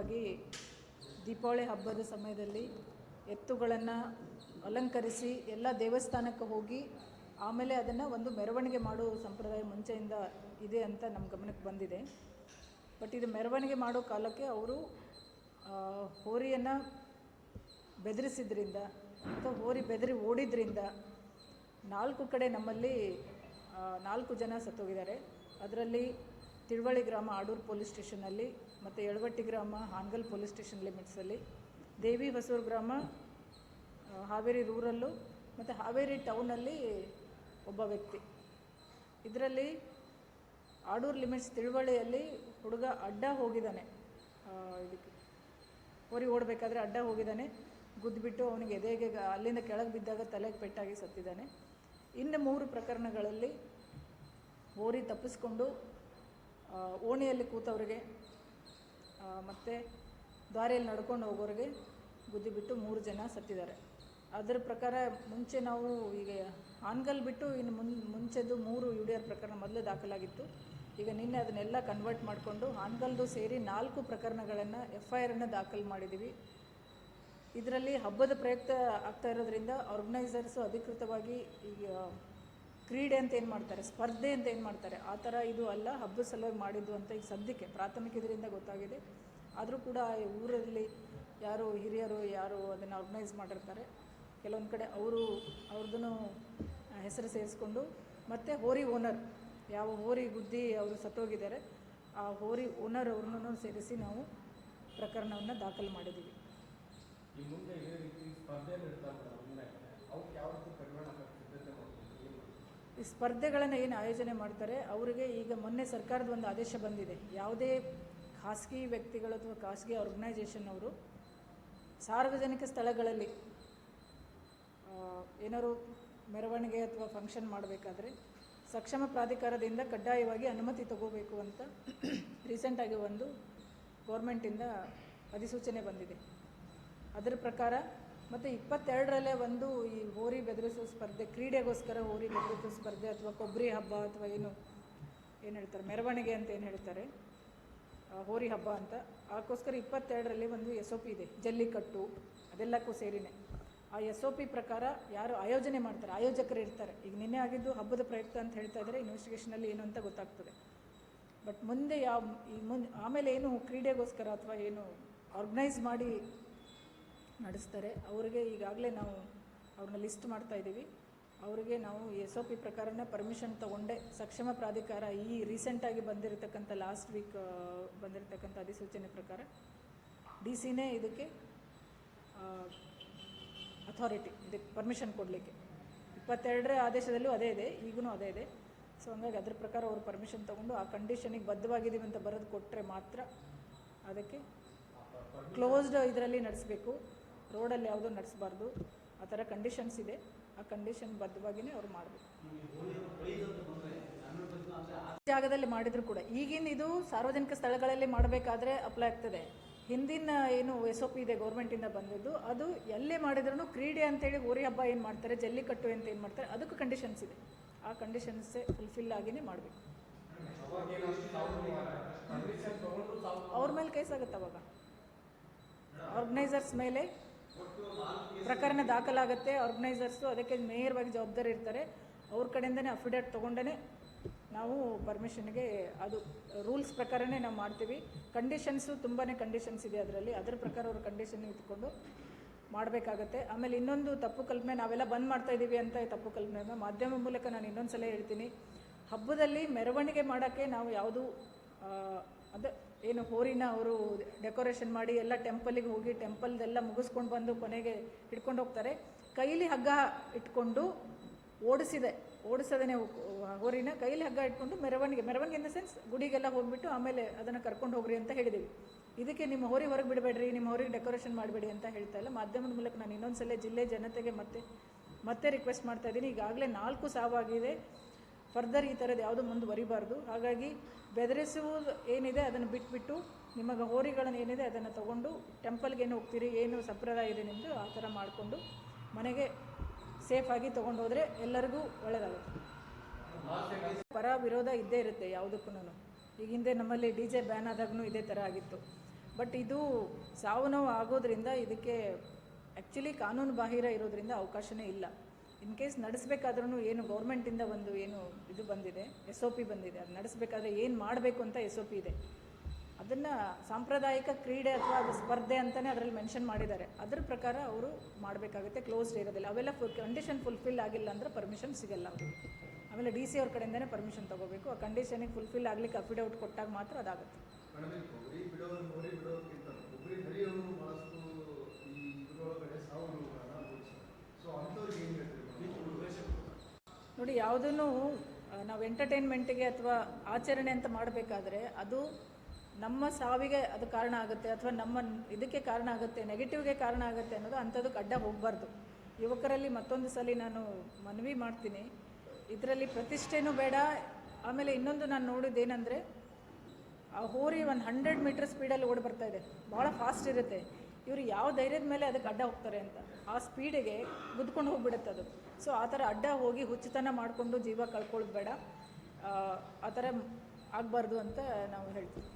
ವಿಶೇಷವಾಗಿ ದೀಪಾವಳಿ ಹಬ್ಬದ ಸಮಯದಲ್ಲಿ ಎತ್ತುಗಳನ್ನು ಅಲಂಕರಿಸಿ ಎಲ್ಲ ದೇವಸ್ಥಾನಕ್ಕೆ ಹೋಗಿ ಆಮೇಲೆ ಅದನ್ನು ಒಂದು ಮೆರವಣಿಗೆ ಮಾಡೋ ಸಂಪ್ರದಾಯ ಮುಂಚೆಯಿಂದ ಇದೆ ಅಂತ ನಮ್ಮ ಗಮನಕ್ಕೆ ಬಂದಿದೆ. ಬಟ್ ಇದು ಮೆರವಣಿಗೆ ಮಾಡೋ ಕಾಲಕ್ಕೆ ಅವರು ಹೋರಿಯನ್ನು ಬೆದರಿಸಿದ್ರಿಂದ ಅಥವಾ ಹೋರಿ ಬೆದರಿ ಓಡಿದ್ರಿಂದ ನಾಲ್ಕು ಕಡೆ ನಮ್ಮಲ್ಲಿ ನಾಲ್ಕು ಜನ ಸತ್ತೋಗಿದ್ದಾರೆ. ಅದರಲ್ಲಿ ತಿಳುವಳಿ ಗ್ರಾಮ ಆಡೂರು ಪೊಲೀಸ್ ಸ್ಟೇಷನಲ್ಲಿ ಮತ್ತು ಯಳವಟ್ಟಿ ಗ್ರಾಮ ಹಾನಗಲ್ ಪೊಲೀಸ್ ಸ್ಟೇಷನ್ ಲಿಮಿಟ್ಸಲ್ಲಿ, ದೇವಿ ಹೊಸೂರು ಗ್ರಾಮ ಹಾವೇರಿ ರೂರಲ್ಲು ಮತ್ತು ಹಾವೇರಿ ಟೌನಲ್ಲಿ ಒಬ್ಬ ವ್ಯಕ್ತಿ. ಇದರಲ್ಲಿ ಆಡೂರು ಲಿಮಿಟ್ಸ್ ತಿಳುವಳಿಯಲ್ಲಿ ಹುಡುಗ ಅಡ್ಡ ಹೋಗಿದ್ದಾನೆ. ಇದಕ್ಕೆ ಹೋರಿ ಓಡಬೇಕಾದ್ರೆ ಅಡ್ಡ ಹೋಗಿದ್ದಾನೆ. ಗುದ್ದುಬಿಟ್ಟು ಅವನಿಗೆ ಎದೆಗೆ ಅಲ್ಲಿಂದ ಕೆಳಗೆ ಬಿದ್ದಾಗ ತಲೆಗೆ ಪೆಟ್ಟಾಗಿ ಸತ್ತಿದ್ದಾನೆ. ಇನ್ನು ಮೂರು ಪ್ರಕರಣಗಳಲ್ಲಿ ಹೋರಿ ತಪ್ಪಿಸ್ಕೊಂಡು ಓಣಿಯಲ್ಲಿ ಕೂತವ್ರಿಗೆ ಮತ್ತು ದಾರಿಯಲ್ಲಿ ನಡ್ಕೊಂಡು ಹೋಗೋರಿಗೆ ಗುದ್ದಿಬಿಟ್ಟು ಮೂರು ಜನ ಸತ್ತಿದ್ದಾರೆ. ಅದರ ಪ್ರಕಾರ ಮುಂಚೆ ನಾವು ಈಗ ಆನ್ಗಲ್ ಬಿಟ್ಟು ಇನ್ನು ಮುನ್, ಮುಂಚೆದು ಮೂರು ಯು ಡಿ ಆರ್ ಪ್ರಕರಣ ಮೊದಲು ದಾಖಲಾಗಿತ್ತು. ಈಗ ನಿನ್ನೆ ಅದನ್ನೆಲ್ಲ ಕನ್ವರ್ಟ್ ಮಾಡಿಕೊಂಡು ಆನ್ಗಲ್ದು ಸೇರಿ ನಾಲ್ಕು ಪ್ರಕರಣಗಳನ್ನು ಎಫ್ ಐ ಆರನ್ನು ದಾಖಲು ಮಾಡಿದ್ದೀವಿ. ಇದರಲ್ಲಿ ಹಬ್ಬದ ಪ್ರಯುಕ್ತ ಆಗ್ತಾ ಇರೋದ್ರಿಂದ ಆರ್ಗನೈಸರ್ಸು ಅಧಿಕೃತವಾಗಿ ಈಗ ಕ್ರೀಡೆ ಅಂತ ಏನು ಮಾಡ್ತಾರೆ, ಸ್ಪರ್ಧೆ ಅಂತ ಏನು ಮಾಡ್ತಾರೆ, ಆ ಥರ ಇದು ಅಲ್ಲ, ಹಬ್ಬದ ಸಲುವಾಗಿ ಮಾಡಿದ್ದು ಅಂತ ಈಗ ಸದ್ಯಕ್ಕೆ, ಪ್ರಾಥಮಿಕ ಇದರಿಂದ ಗೊತ್ತಾಗಿದೆ. ಆದರೂ ಕೂಡ ಊರಲ್ಲಿ ಯಾರು ಹಿರಿಯರು, ಯಾರು ಅದನ್ನು ಆರ್ಗನೈಸ್ ಮಾಡಿರ್ತಾರೆ. ಕೆಲವೊಂದು ಕಡೆ ಅವರು ಅವ್ರದ್ದು ಹೆಸರು ಸೇರಿಸ್ಕೊಂಡು, ಮತ್ತು ಹೋರಿ ಓನರ್, ಯಾವ ಹೋರಿ ಗುದ್ದಿ ಅವರು ಸತ್ತೋಗಿದ್ದಾರೆ, ಆ ಹೋರಿ ಓನರ್ ಅವ್ರನ್ನೂ ಸೇರಿಸಿ ನಾವು ಪ್ರಕರಣವನ್ನು ದಾಖಲು ಮಾಡಿದ್ದೀವಿ. ಮುಂದೆ ಸ್ಪರ್ಧೆ ಯಾವ ರೀತಿ ಈ ಸ್ಪರ್ಧೆಗಳನ್ನು ಏನು ಆಯೋಜನೆ ಮಾಡ್ತಾರೆ, ಅವರಿಗೆ ಈಗ ಮೊನ್ನೆ ಸರ್ಕಾರದ ಒಂದು ಆದೇಶ ಬಂದಿದೆ. ಯಾವುದೇ ಖಾಸಗಿ ವ್ಯಕ್ತಿಗಳು ಅಥವಾ ಖಾಸಗಿ ಆರ್ಗನೈಜೇಷನ್ ಅವರು ಸಾರ್ವಜನಿಕ ಸ್ಥಳಗಳಲ್ಲಿ ಏನಾದರೂ ಮೆರವಣಿಗೆ ಅಥವಾ ಫಂಕ್ಷನ್ ಮಾಡಬೇಕಾದ್ರೆ ಸಕ್ಷಮ ಪ್ರಾಧಿಕಾರದಿಂದ ಕಡ್ಡಾಯವಾಗಿ ಅನುಮತಿ ತಗೋಬೇಕು ಅಂತ ರೀಸೆಂಟಾಗಿ ಒಂದು ಗೌರ್ಮೆಂಟಿಂದ ಅಧಿಸೂಚನೆ ಬಂದಿದೆ. ಅದರ ಪ್ರಕಾರ ಮತ್ತು ಇಪ್ಪತ್ತೆರಡರಲ್ಲೇ ಒಂದು ಈ ಹೋರಿ ಬೆದರಿಸೋ ಸ್ಪರ್ಧೆ, ಕ್ರೀಡೆಗೋಸ್ಕರ ಹೋರಿ ಬೆದರಿಸೋ ಸ್ಪರ್ಧೆ ಅಥವಾ ಕೊಬ್ಬರಿ ಹಬ್ಬ ಅಥವಾ ಏನು ಏನು ಹೇಳ್ತಾರೆ, ಮೆರವಣಿಗೆ ಅಂತ ಏನು ಹೇಳ್ತಾರೆ? ಹೋರಿ ಹಬ್ಬ ಅಂತ. ಅದಕ್ಕೋಸ್ಕರ ಇಪ್ಪತ್ತೆರಡರಲ್ಲಿ ಒಂದು ಎಸ್ ಒ ಪಿ ಇದೆ, ಜಲ್ಲಿಕಟ್ಟು, ಅದೆಲ್ಲಕ್ಕೂ ಸೇರಿನೇ. ಆ ಎಸ್ ಒ ಪಿ ಪ್ರಕಾರ ಯಾರು ಆಯೋಜನೆ ಮಾಡ್ತಾರೆ, ಆಯೋಜಕರು ಇರ್ತಾರೆ. ಈಗ ನಿನ್ನೆ ಆಗಿದ್ದು ಹಬ್ಬದ ಪ್ರಯುಕ್ತ ಅಂತ ಹೇಳ್ತಾ ಇದ್ದಾರೆ ಇನ್ವೆಸ್ಟಿಗೇಷನಲ್ಲಿ ಏನು ಅಂತ ಗೊತ್ತಾಗ್ತದೆ. ಬಟ್ ಮುಂದೆ ಯಾವ, ಈ ಮುನ್, ಆಮೇಲೆ ಏನು ಕ್ರೀಡೆಗೋಸ್ಕರ ಅಥವಾ ಏನು ಆರ್ಗನೈಸ್ ಮಾಡಿ ನಡೆಸ್ತಾರೆ. ಅವರಿಗೆ ಈಗಾಗಲೇ ನಾವು ಅವ್ರನ್ನ ಲಿಸ್ಟ್ ಮಾಡ್ತಾ ಇದ್ದೀವಿ. ಅವರಿಗೆ ನಾವು ಎಸ್ ಒ ಪಿ ಪ್ರಕಾರನೇ ಪರ್ಮಿಷನ್ ತೊಗೊಂಡೆ ಸಕ್ಷಮ ಪ್ರಾಧಿಕಾರ ಈ ರೀಸೆಂಟಾಗಿ ಬಂದಿರತಕ್ಕಂಥ ಲಾಸ್ಟ್ ವೀಕ್ ಬಂದಿರತಕ್ಕಂಥ ಅಧಿಸೂಚನೆ ಪ್ರಕಾರ ಡಿ ಸಿನೇ ಇದಕ್ಕೆ ಅಥಾರಿಟಿ ಇದಕ್ಕೆ ಪರ್ಮಿಷನ್ ಕೊಡಲಿಕ್ಕೆ. ಇಪ್ಪತ್ತೆರಡರ ಆದೇಶದಲ್ಲೂ ಅದೇ ಇದೆ ಈಗೂ ಅದೇ ಇದೆ. ಸೊ ಹಂಗಾಗಿ ಅದ್ರ ಪ್ರಕಾರ ಅವರು ಪರ್ಮಿಷನ್ ತೊಗೊಂಡು ಆ ಕಂಡೀಷನಿಗೆ ಬದ್ಧವಾಗಿದ್ದೀವಿ ಅಂತ ಬರೆದು ಕೊಟ್ಟರೆ ಮಾತ್ರ ಅದಕ್ಕೆ ಕ್ಲೋಸ್ಡ್ ಇದರಲ್ಲಿ ನಡೆಸಬೇಕು. ರೋಡಲ್ಲಿ ಯಾವುದೂ ನಡೆಸಬಾರ್ದು, ಆ ಥರ ಕಂಡೀಷನ್ಸ್ ಇದೆ. ಆ ಕಂಡೀಷನ್ ಬದ್ಧವಾಗಿಯೇ ಅವ್ರು ಮಾಡಬೇಕು. ಜಾಗದಲ್ಲಿ ಮಾಡಿದ್ರು ಕೂಡ. ಈಗಿನ ಇದು ಸಾರ್ವಜನಿಕ ಸ್ಥಳಗಳಲ್ಲಿ ಮಾಡಬೇಕಾದ್ರೆ ಅಪ್ಲೈ ಆಗ್ತದೆ. ಹಿಂದಿನ ಏನು ಎಸ್ ಒ ಪಿ ಇದೆ ಗೌರ್ಮೆಂಟಿಂದ ಬಂದಿದ್ದು, ಅದು ಎಲ್ಲೇ ಮಾಡಿದ್ರು ಕ್ರೀಡೆ ಅಂತೇಳಿ ಹೋರಿ ಹಬ್ಬ ಏನು ಮಾಡ್ತಾರೆ, ಜಲ್ಲಿಕಟ್ಟು ಅಂತ ಏನು ಮಾಡ್ತಾರೆ, ಅದಕ್ಕೂ ಕಂಡೀಷನ್ಸ್ ಇದೆ. ಆ ಕಂಡೀಷನ್ಸೇ ಫುಲ್ಫಿಲ್ ಆಗಿನೇ ಮಾಡಬೇಕು. ಅವ್ರ ಮೇಲೆ ಕೇಸ್ ಆಗುತ್ತೆ ಅವಾಗ ಆರ್ಗನೈಸರ್ಸ್ ಮೇಲೆ? ಪ್ರಕರಣ ದಾಖಲಾಗುತ್ತೆ. ಆರ್ಗನೈಸರ್ಸು ಅದಕ್ಕೆ ನೇರವಾಗಿ ಜವಾಬ್ದಾರಿ ಇರ್ತಾರೆ. ಅವ್ರ ಕಡೆಯಿಂದನೇ ಅಫಿಡೇಟ್ ತೊಗೊಂಡೇ ನಾವು ಪರ್ಮಿಷನ್ಗೆ ಅದು ರೂಲ್ಸ್ ಪ್ರಕಾರನೇ ನಾವು ಮಾಡ್ತೀವಿ. ಕಂಡೀಷನ್ಸು ತುಂಬಾ ಕಂಡೀಷನ್ಸ್ ಇದೆ ಅದರಲ್ಲಿ. ಅದರ ಪ್ರಕಾರ ಅವ್ರ ಕಂಡೀಷನ್ ಇಟ್ಕೊಂಡು ಮಾಡಬೇಕಾಗತ್ತೆ. ಆಮೇಲೆ ಇನ್ನೊಂದು ತಪ್ಪು ಕಲ್ಪನೆ, ನಾವೆಲ್ಲ ಬಂದ್ ಮಾಡ್ತಾ ಇದ್ದೀವಿ ಅಂತ ತಪ್ಪು ಕಲ್ಪನೆ ಮಾಧ್ಯಮ ಮೂಲಕ ನಾನು ಇನ್ನೊಂದು ಸಲ ಹೇಳ್ತೀನಿ. ಹಬ್ಬದಲ್ಲಿ ಮೆರವಣಿಗೆ ಮಾಡೋಕ್ಕೆ ನಾವು ಯಾವುದು ಅದೇ, ಏನು ಹೋರಿನ ಅವರು ಡೆಕೋರೇಷನ್ ಮಾಡಿ ಎಲ್ಲ ಟೆಂಪಲಿಗೆ ಹೋಗಿ ಟೆಂಪಲ್ದೆಲ್ಲ ಮುಗಿಸ್ಕೊಂಡು ಬಂದು ಕೊನೆಗೆ ಹಿಡ್ಕೊಂಡು ಹೋಗ್ತಾರೆ. ಕೈಲಿ ಹಗ್ಗ ಇಟ್ಕೊಂಡು ಓಡಿಸಿದೆ. ಓಡಿಸೋದೇ ಹೋರಿನ ಕೈಲಿ ಹಗ್ಗ ಇಟ್ಕೊಂಡು ಮೆರವಣಿಗೆ ಮೆರವಣಿಗೆ ಇನ್ ದ ಸೆನ್ಸ್ ಗುಡಿಗೆಲ್ಲ ಹೋಗ್ಬಿಟ್ಟು ಆಮೇಲೆ ಅದನ್ನು ಕರ್ಕೊಂಡು ಹೋಗ್ರಿ ಅಂತ ಹೇಳಿದ್ದೀವಿ ಇದಕ್ಕೆ ನಿಮ್ಮ ಹೋರಿ ಹೊರಗೆ ಬಿಡಬೇಡ್ರಿ, ನಿಮ್ಮ ಹೋರಿಗೆ ಡೆಕೋರೇಷನ್ ಮಾಡಬೇಡಿ ಅಂತ ಹೇಳ್ತಾ ಇಲ್ಲ. ಮಾಧ್ಯಮದ ಮೂಲಕ ನಾನು ಇನ್ನೊಂದ್ಸಲ ಜಿಲ್ಲೆ ಜನತೆಗೆ ಮತ್ತೆ ಮತ್ತೆ ರಿಕ್ವೆಸ್ಟ್ ಮಾಡ್ತಾ ಇದ್ದೀನಿ. ಈಗಾಗಲೇ ನಾಲ್ಕು ಸಾವಾಗಿದೆ. ಫರ್ದರ್ ಈ ಥರದ್ದು ಯಾವುದು ಮುಂದುವರಿಬಾರ್ದು. ಹಾಗಾಗಿ ಬೆದರಿಸುವುದು ಏನಿದೆ ಅದನ್ನು ಬಿಟ್ಬಿಟ್ಟು ನಿಮಗೆ ಹೋರಿಗಳನ್ನು ಏನಿದೆ ಅದನ್ನು ತಗೊಂಡು ಟೆಂಪಲ್ಗೆ ಏನು ಹೋಗ್ತೀರಿ, ಏನು ಸಂಪ್ರದಾಯ ಇದೆ ನಿಮ್ಮದು ಆ ಥರ ಮಾಡಿಕೊಂಡು ಮನೆಗೆ ಸೇಫಾಗಿ ತೊಗೊಂಡು ಹೋದರೆ ಎಲ್ಲರಿಗೂ ಒಳ್ಳೆಯದಾಗುತ್ತೆ ಪರ ವಿರೋಧ ಇದ್ದೇ ಇರುತ್ತೆ ಯಾವುದಕ್ಕೂ ಈಗ ಹಿಂದೆ ನಮ್ಮಲ್ಲಿ ಡಿ ಜೆ ಬ್ಯಾನ್ ಆದಾಗೂ ಇದೇ ಥರ ಆಗಿತ್ತು. ಬಟ್ ಇದು ಸಾವು ನೋವು ಆಗೋದ್ರಿಂದ ಇದಕ್ಕೆ ಆ್ಯಕ್ಚುಲಿ ಕಾನೂನು ಬಾಹಿರ ಇರೋದ್ರಿಂದ ಅವಕಾಶನೇ ಇಲ್ಲ. ಇನ್ ಕೇಸ್ ನಡೆಸಬೇಕಾದ್ರೂ ಏನು ಗೌರ್ಮೆಂಟಿಂದ ಒಂದು ಏನು ಇದು ಬಂದಿದೆ ಎಸ್ ಒ ಪಿ ಬಂದಿದೆ. ಅದು ನಡೆಸಬೇಕಾದ್ರೆ ಏನು ಮಾಡಬೇಕು ಅಂತ ಎಸ್ ಒ ಪಿ ಇದೆ. ಅದನ್ನು ಸಾಂಪ್ರದಾಯಿಕ ಕ್ರೀಡೆ ಅಥವಾ ಅದು ಸ್ಪರ್ಧೆ ಅಂತಲೇ ಅದರಲ್ಲಿ ಮೆನ್ಷನ್ ಮಾಡಿದ್ದಾರೆ. ಅದ್ರ ಪ್ರಕಾರ ಅವರು ಮಾಡಬೇಕಾಗುತ್ತೆ. ಕ್ಲೋಸ್ಡ್ ಇರೋದಿಲ್ಲ. ಅವೆಲ್ಲ ಫುಲ್ ಕಂಡೀಷನ್ ಫುಲ್ಫಿಲ್ ಆಗಿಲ್ಲ ಅಂದರೆ ಪರ್ಮಿಷನ್ ಸಿಗಲ್ಲ ಅವರಿಗೆ. ಆಮೇಲೆ ಡಿ ಸಿ ಅವ್ರ ಕಡೆಯಿಂದನೇ ಪರ್ಮಿಷನ್ ತೊಗೋಬೇಕು. ಆ ಕಂಡೀಷನಿಗೆ ಫುಲ್ಫಿಲ್ ಆಗಲಿಕ್ಕೆ ಅಫಿಡವಿಟ್ ಕೊಟ್ಟಾಗ ಮಾತ್ರ ಅದಾಗುತ್ತೆ ಮೇಡಮ್ ಈ ಕೊಬ್ಬರಿ ಬಿಡೋದು ಹೋರಿ ಬಿಡೋದಕ್ಕಿಂತ ಕೊಬ್ಬರಿ ಹರಿಯೋರು ಬಹಳಷ್ಟು ಈ ಇದ್ರೊಳಗಡೆ ಸಾವು ನೋವುಗಳನ್ನ ಅನುಭವಿಸ್ತಾರೆ ಸೊ ಅಂಥವ್ರಿಗೆ ಏನು ಹೇಳ್ತೀರಿ ಮೇಡಮ್ ನೋಡಿ ಯಾವುದನ್ನು ನಾವು ಎಂಟರ್ಟೈನ್ಮೆಂಟಿಗೆ ಅಥವಾ ಆಚರಣೆ ಅಂತ ಮಾಡಬೇಕಾದ್ರೆ ಅದು ನಮ್ಮ ಸಾವಿಗೆ ಅದು ಕಾರಣ ಆಗುತ್ತೆ ಅಥವಾ ನಮ್ಮ ಇದಕ್ಕೆ ಕಾರಣ ಆಗುತ್ತೆ ನೆಗೆಟಿವ್ಗೆ ಕಾರಣ ಆಗುತ್ತೆ ಅನ್ನೋದು ಅಂಥದ್ದು ಅಡ್ಡ ಹೋಗಬಾರ್ದು. ಯುವಕರಲ್ಲಿ ಮತ್ತೊಂದು ಸಲ ನಾನು ಮನವಿ ಮಾಡ್ತೀನಿ. ಇದರಲ್ಲಿ ಪ್ರತಿಷ್ಠೆನೂ ಬೇಡ. ಆಮೇಲೆ ಇನ್ನೊಂದು ನಾನು ನೋಡಿದ್ದೇನೆಂದರೆ, ಆ ಹೋರಿ ಒಂದು ಹಂಡ್ರೆಡ್ ಮೀಟರ್ ಸ್ಪೀಡಲ್ಲಿ ಓಡಿ ಬರ್ತಾ ಇದೆ. ಭಾಳ ಫಾಸ್ಟ್ ಇರುತ್ತೆ. ಇವರು ಯಾವ ಧೈರ್ಯದ ಮೇಲೆ ಅದಕ್ಕೆ ಅಡ್ಡ ಹೋಗ್ತಾರೆ ಅಂತ. ಆ ಸ್ಪೀಡಿಗೆ ಗುದ್ಕೊಂಡು ಹೋಗ್ಬಿಡುತ್ತೆ ಅದು. ಸೊ ಆ ಥರ ಅಡ್ಡ ಹೋಗಿ ಹುಚ್ಚುತನ ಮಾಡಿಕೊಂಡು ಜೀವ ಕಳ್ಕೊಳ್ಳೋದು ಬೇಡ. ಆ, ಥರ ಆಗಬಾರ್ದು ಅಂತ ನಾವು ಹೇಳ್ತೀವಿ.